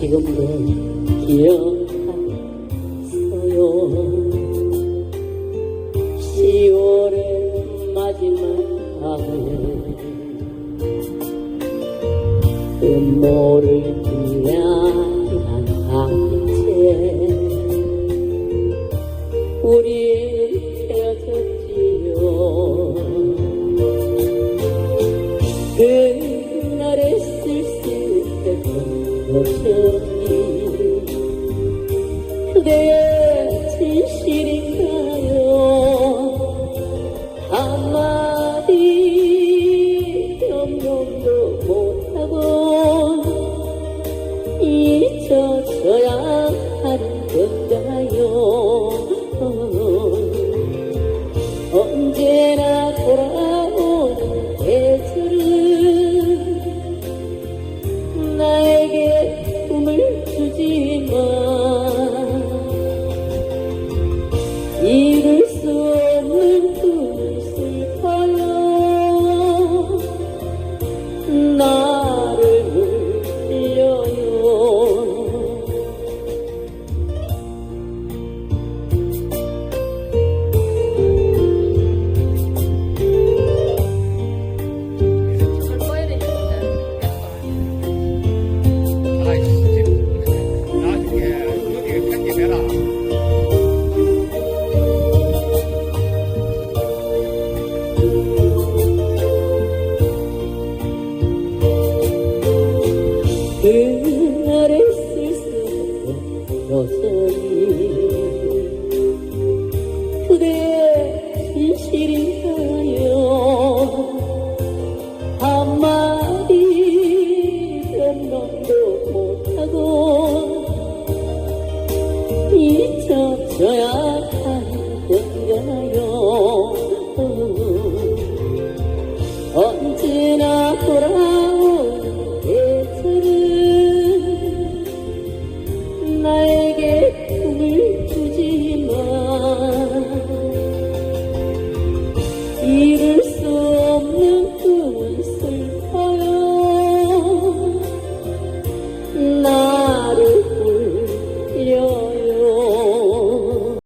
지금도 기억하어요. 10월의 마지막에 음모를 빛나는 한채 우리 여전히 그대의 진실인가요? 한마디 변명도 못하고 잊혀져야 하는 것 나를 쓸쓸여서이 그대의 진실이하여 한마디 변론도 못하고 잊혀져야 하는 가요？언제나 돌아 No.